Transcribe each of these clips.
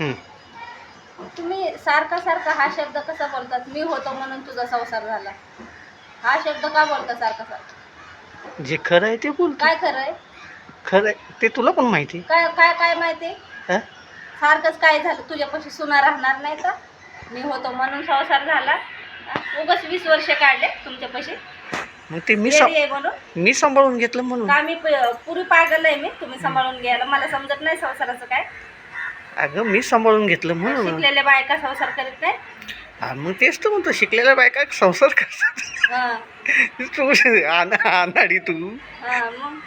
तुम्ही सारखा सारखा हा शब्द कसा बोलतात? मी होतो म्हणून तुझा संसार झाला. हा शब्द का बोलता सारखा सारखा? जे खरं आहे ते बोलतो काय खरंय खरं आहे. ते तुला पण माहिती काय काय काय माहिती? हा? सारखंच काय झालं? तुझ्यापाशी सुना राहणार नाही का मी होतो म्हणून संसार झाला. हा? उगाच वीस वर्ष काढले तुमच्यापाशी. मग ते मी येडी आहे म्हणून. मी सांभाळून घेतलं म्हणून. का मी प- पुरी पागल आहे मी? तुम्ही सांभाळून घ्यायला. मला समजत नाही संसाराचं काय. अगं मी सांभाळून घेतलं म्हणून. शिकलेल्या बायका संसार करीत नाही हा, मग तेच तर म्हणतो शिकलेल्या बायका संसार करतात. हा. तू अनाडी तू. हा मग?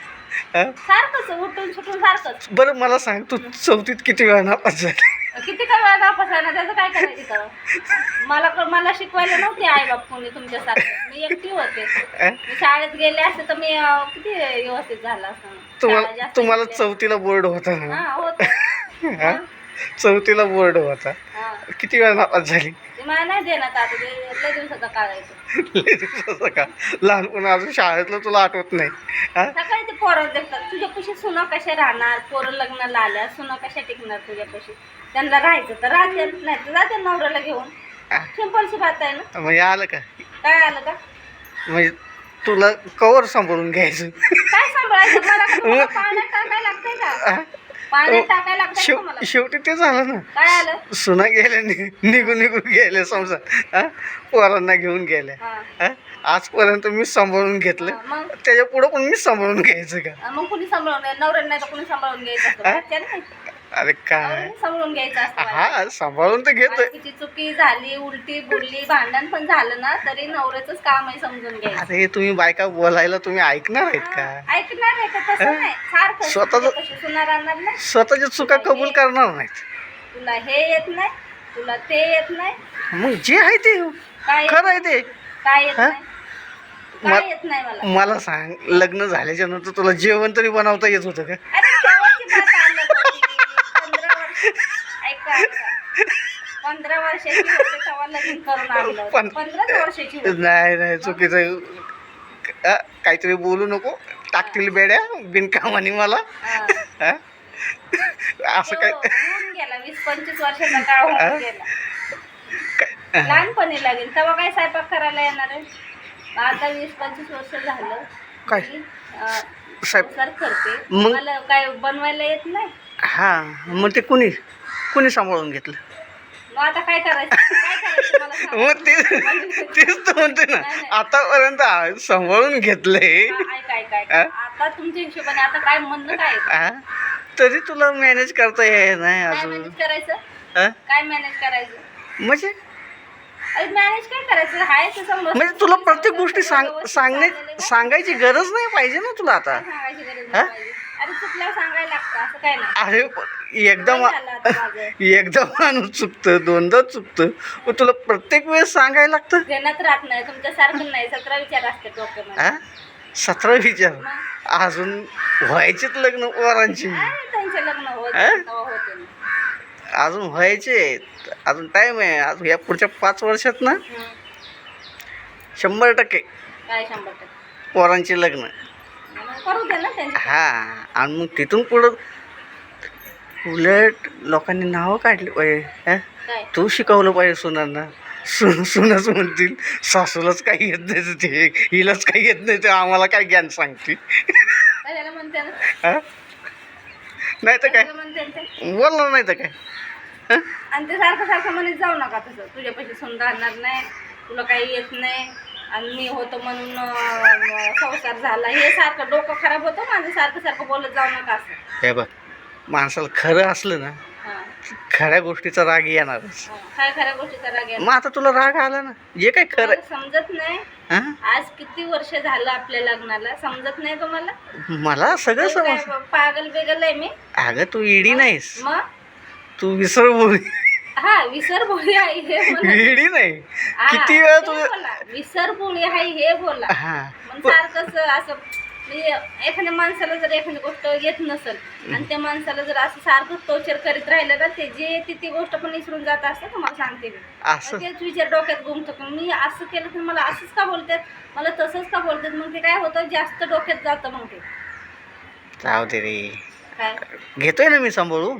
हा? सारखंच उठून सुटून सारखंच. बरं मला सांग तू चौथीत किती वेळा नापास झाली? किती का वेळा नापास आहे ना त्याचं काय करायचं? मला मला शिकवायला नव्हते आई बाप कोणी तुमच्यासारखं. मी एकटी होते? मी शाळेत गेले असते तर मी अं, किती व्यवस्थित झालं असतं? तुम्हाला तुम्हाला. चौथीला बोर्ड होता ना? हा होत. हा? चौथीला बोर्ड होता. किती वेळा नापास झाली? मला नाही देण्यात आता ते लय दिवसाचा काळ आहे तो. लय दिवसाचं का लहानपणी अजून शाळेतलं तुला आठवत नाही. हा? सकाळी ते पोरं देखतात. तुझ्यापाशी सुना कशा राहणार? पोरं लग्नाला आल्या सुना कशा टिकणार तुझ्यापाशी? त्यांना राहायचं तर राहते नाही तर जाते नवऱ्याला घेऊन. सिंपलची बात आहे ना? म्हणजे आलं का? काय आलं का? म्हणजे तुला कवर सांभाळून घ्यायचं. काय सांभाळायचं? मला का तुम्हाला टाकायला लागतंय का? पाण्यात टाकायला का शेवटी ते झालं ना. काय आलं सुना गेल्या नि- निघून निघून गेले समजा. हा? पोरांना घेऊन गेल्या. हा. हा? आजपर्यंत मी सांभाळून घेतलं. हा, मग? त्याच्या पुढं पण मी सांभाळून घ्यायचं का? मग कुणी सांभाळून नवऱ्याने नाही तर कुणी सांभाळून घ्यायचं असतं. हा? बाहेरच्या नाही. अरे काय? सांभाळून घ्यायचं असतं. हा सांभाळून तर घेतोय. बायकोची चुकी झाली उलटी बुडली भांडण पण झालं ना तरी नवऱ्याचंच काम आहे समजून घ्यायचं. अरे तुम्ही बायका बोलायला तुम्ही ऐकणार आहेत का? ऐकणार आहे का? तसं नाही. सारखं स्वतःचं- नाही. स्वतःच्या चुका कबूल करणार नाहीत. तुला हे येत नाही तुला ते येत नाही. मग जे आहे ते. काय येत- खरं आहे ते. काय येत हा? नाही? येत मला? मला सांग लग्न झाल्याच्यानंतर तुला जेवण तरी बनवता येत होतं का? अरे तेव्हाची बात अलग होती. पंधरा वर्ष ऐका ऐका पंधरा वर्षाची होते तेव्हा लगीन करून आणलं. पं- पंधराच वर्षाची होती. नाही नाही चुकीचं. अ, काहीतरी बोलू नको. टाकतील बेड्या बिनकामानी मला. हा. हा? असं काय? होऊन गेला. वीस पंचवीस वर्षाचा काळ हा? होऊन गेला. लहानपणी लागेल तेव्हा काय स्वयंपाक करायला येणार आहे? आता वीस पंचवीस वर्ष झालं. काय? मी, अं, साहेब संसार करते. मग- मला काय बनवायला येत नाही? हा मग ते कुणी कुणी सांभाळून घेतलं? मग आता काय करायचं काय करायचं मला सांग. मग ते तेच तर म्हणते ना नाही, नाही. आतापर्यंत आ- सांभाळून घेतलंय हा, ऐक ऐक ऐक हा? आता तुमच्या हिशोबाने आता काय म्हणणं काय आहे? हा? तरी तुला मॅनेज करता येत नाही काय अजून मॅनेज करायचं? काय मॅनेज करायचं म्हणजे अरे मॅनेज काय करायचं हाय तसं मस्त म्हणजे तुला प्रत्येक गोष्टी सांग व्यवस्थित सांगणे चाललेलं आहे. सांगायची गरज नाही पाहिजे ना तुला आता काय सांगायची गरज हा? पाहिजे. अरे चुकल्यावर सांगायला लागतं असं काय नाही. अरे पण एकदा मा- काय झालं आता माझं? एकदा माणूस चुकतं दोनदा चुकतं. मग तुला प्रत्येक वेळेस सांगायला लागतं? ध्यानात राहत नाही तुमच्यासारखं नाही सतरा विचार असते डोक्यामध्ये. हा सतरा विचार? अजून व्हायचेत लग्न पोरांची. काय त्यांचे लग्न होत हा? तेव्हा होते ना. अजून व्हायचे अजून टाईम आहे. अजून या पुढच्या पाच वर्षात ना. शंभर टक्के काय शंभर टक्के? पोरांचे लग्न. करू दे ना त्यांचे. हा आणि मग तिथून पुढं उलट लोकांनी नावं काढली. पाहिजे हा? काय? तू शिकवलं पाहिजे सुनांना. सुन सुनच म्हणतील सासूलाच काही येत नाही तर ते हिलाच काही येत नाही ते आम्हाला काय ज्ञान सांगते काय त्याला म्हणते ना हा? नाही तर काय? त्याला म्हणते ना ते. बोलणार नाही तर काय? आणि ते सारखं सारखं म्हणत जाऊ नका तसं. तुझ्यापाशी सून राहणार नाही तुला काही येत नाही. आणि मी होतो म्हणून संसार झाला. हे सारखं डोकं खराब होतं माझं सारखं सारखं बोलत जाऊ नका असं. हे बघ माणसाला खरं असलं ना हां. खऱ्या गोष्टीचा राग येणारच हां. काय खऱ्या गोष्टीचा राग आहे मग आता तुला राग आला ना जे काय खरं? मला समजत नाही. हा? आज किती वर्ष झालं आपल्या लग्नाला समजत नाही तुम्हाला? मला सगळं काय समज पागल बेगल आहे मी? अगं तू इडी नाहीस. मग? तू विसर बोल हा विसर बोळी आहे हे म्हणा. इडी नाही. हा, किती वेळा ते तुझं बोला. आहे हे बोला. हा. मग सारखंच असं म्हणजे एखाद्या माणसाला जर एखादी गोष्ट येत नसेल आणि त्या माणसाला जर असं सारखं टोचर करीत राहिलं ना ते जे ती ती गोष्ट पण विसरून जात असते तुम्हाला सांगते मी. असं. तेच विचार डोक्यात घुमतो की मी असं केलं तर मला असंच का बोलतात? मला तसंच का बोलतात? मग ते काय होतं? जास्त डोक्यात जातं मग ते. जाऊ दे रे. काय? घेतोय ना मी सांभाळून?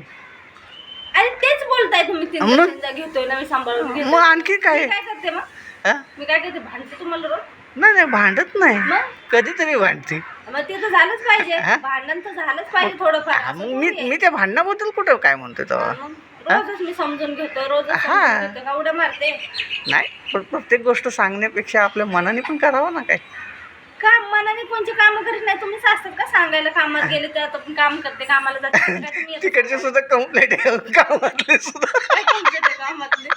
अरे तेच बोलताय तुम्ही तीन मग? तीनदा घेतोय ना मी सांभाळून घेतोय. मग आणखी मी काय? काय करते मग? हा? मी काय करते भांडते तुम्हाला रोज? नाही नाही भांडत नाही. मग? कधीतरी भांडते. मग ते तर झालंच पाहिजे? भांडण तर झालंच पाहिजे थोडंफार हा, असं मग मी. मी त्या भांडणाबद्दल कुठं काय म्हणतो मग रोजच मी समजून घेतो रोजच हा. समजून घेतो का उड्या मारते? नाही पण प्रत्येक गोष्ट सांगण्यापेक्षा आपल्या मनाने पण करावं ना काय? काम मनाने कोणची कामं करीत नाही. तुम्ही असतात का सांगायला कामात गेले तर आता पण काम करते कामाला जाते काय तुम्ही येता. तिकडचे सुद्धा कंप्लेंट आहे. गावातले सुद्धा. काय कामातली?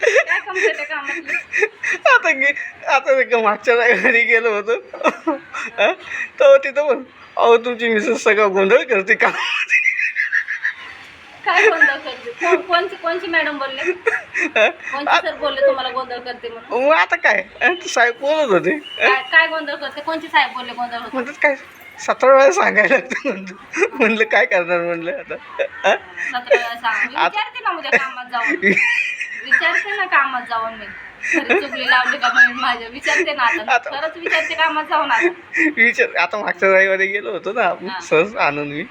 काय कामातली? आता गे आता ते मागच्या रविवारी गेलो होतो? तेव्हा तिथं पण अहो तुमची मिसेस सगळं गोंधळ करते का काय गोंधळ करते? कोण कोणची कोणची मॅडम बोलले? कोणची सर बोलले तुम्हाला गोंधळ करते म्हणून? मग आता काय? ते साहेब बोलत होते. काय काय गोंधळ करते? कोणची साहेब बोलले गोंधळ होते? म्हणतात काय? सतरा वेळा सांगायला लागतं म्हणलं. म्हणलं काय करणार? म्हणलं आता? सतरा वेळा सांग. मी विचारते ना उद्या कामात जाऊन. विचारते ना कामात जाऊन मी. घरी चुकली लावली का म्हणून माझ्या? विचारते ना आता. आता- खरंच विचारते कामात जाऊन आता. विचार आता मागच्या रविवारी गेलो होतो ना आपण हा. सहज आणून मी.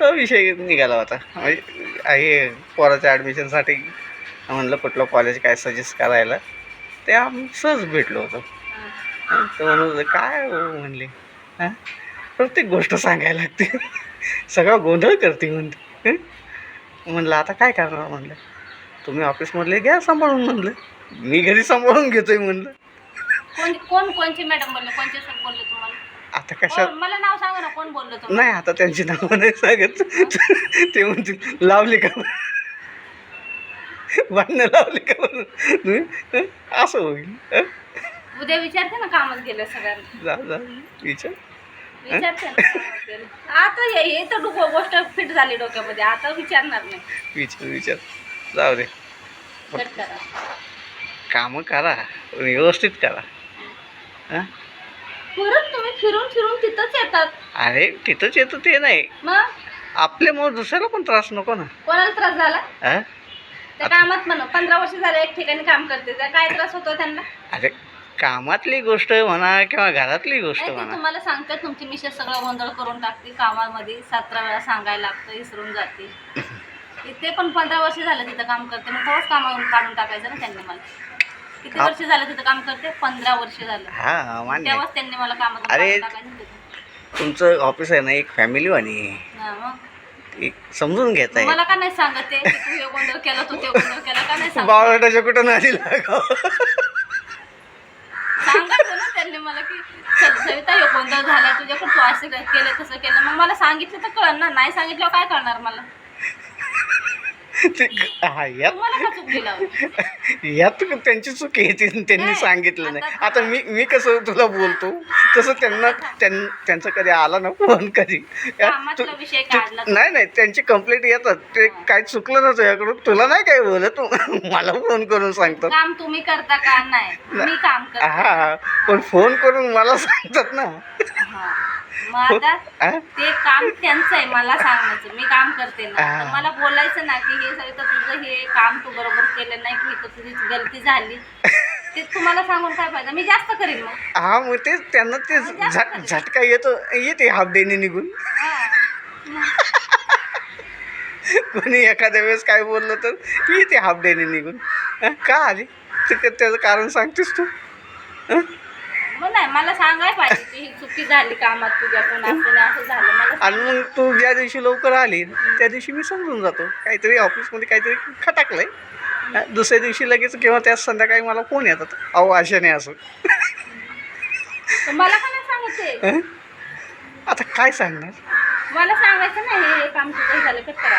तो विषय निघाला होता. म्हणजे आहे पोराच्या ॲडमिशनसाठी म्हणलं कुठलं कॉलेज काय सजेस्ट करायला. ते आम्ही सहज भेटलो होतो. तर म्हणून काय हो? म्हणले. हां? प्रत्येक गोष्ट सांगायला लागते. सगळा गोंधळ करते म्हणते. म्हणलं आता काय करणार? म्हणलं. तुम्ही ऑफिसमधले घ्या सांभाळून म्हणलं. मी घरी सांभाळून घेतोय म्हणलं. कोण कोणची मॅडम बोलले? कोणचे सर बोलले आता कशा कोण- मला नाव सांगा ना कोण बोललं तुम्हाला? नाही आता त्यांची नावं नाही सांगत. ते म्हणतील लावली का भांडणं लावली का म्हणून तुम्ही हं? असं होईल. हं? उद्या विचारते ना कामात गेलं सगळ्यांना. जा जा. विचार. विचारते ना कामात गेलं. आता हे हे तर डोकं गोष्ट फिट झाली डोक्यामध्ये. आता विचारणार नाही. विचार विचार. जाऊ दे. कट करा. कामं करा. व्यवस्थित करा. हं? परत तुम्ही फिरून फिरून तिथंच येतात. अरे तिथंच येतं ते नाही. मग? आपल्यामुळे दुसऱ्याला पण त्रास नको ना. कोणाला त्रास झाला? हं? त्या कामात म्हणा पंधरा वर्ष झाले एक ठिकाणी काम करते त्या काय त्रास होतो त्यांना? अरे कामातली गोष्ट म्हणा किंवा घरातली गोष्ट नाही ते म्हणा. तुम्हाला सांगतात तुमची मिसेस सगळं गोंधळ करून टाकते कामामध्ये सतरा वेळा सांगायला लागतं विसरून जाते. ते पण पंधरा वर्ष झालं तिथं काम करते मग तेव्हाच कामावरून काढून टाकायचं ना त्यांनी मला. किती. वर्ष झालं तिथं काम करते? पंधरा वर्ष झालं. हा मान्य. आहे. तेव्हाच त्यांनी मला कामातून अरे. तुमचं ऑफिस आहे ना एक फॅमिलीवाणी आहे मग? एक समजून घेत आहे मला का नाही सांगत ते? तू हे गोंधळ केला तू ते गोंधळ केला का नाही सांगत? बावळटाच्या कुठं नाही लागाव? सांगायचं ना त्यांनी मला की चल सविता हे गोंधळ झाला तुझ्याकडे तू असं काय केलं तसं केलं. मग मला सांगितलं तर कळलं ना नाही सांगितलं काय करणार मला? ते हा यात यात त्यांची चूक आहे ती- त्यांनी सांगितलं नाही. आता- मी मी कसं तुला बोलतो? तसं त्यांना त्यां त्यांचं कधी आला ना फोन कधी? तू- तू- नाही नाही त्यांची कंप्लेंट येतात. ते काय चुकलं ना तुझ्याकडून तुला नाही काय बोलत? तू मला फोन करून सांगतात. काम तुम्ही करता का नाही? मी काम करते. हा पण फोन करून मला सांगतात ना. हा. मग आता हा? ते काम त्यांचं आहे मला सांगण्याचं. मी काम करते ना. हा. तर मला बोलायचं ना की हे सविता तुझं हे काम तू बरोबर केलं नाही की तुझी गलती झाली. ते तुम्हाला सांगून काय फायदा? मी जास्त करीन मग. हा मग तेच त्यांना ते झट झटका येतो येते हाफ डेने निघून. हा. कोणी एखाद्या वेळेस काय बोललं तर येते हाफ डेने निघून. हं? का आली? ते त्याचं कारण सांगतेस तू. हं? मग नाही मला सांगाय पाहिजे की ही चुकी झाली कामात तुझ्याकडून असं नाही, असं झालं. मला आणि मग तू ज्या दिवशी लवकर आली त्या दिवशी मी समजून जातो. काहीतरी ऑफिसमध्ये काहीतरी खटाकलंय. हं? दुसऱ्या दिवशी लगेच किंवा त्याच संध्याकाळी मला फोन येतात. अहो आशाने असं. तर मला का नाही हं? आता काय सांगणार? मला सांगायचं नाही हे हे काम झालं कट करा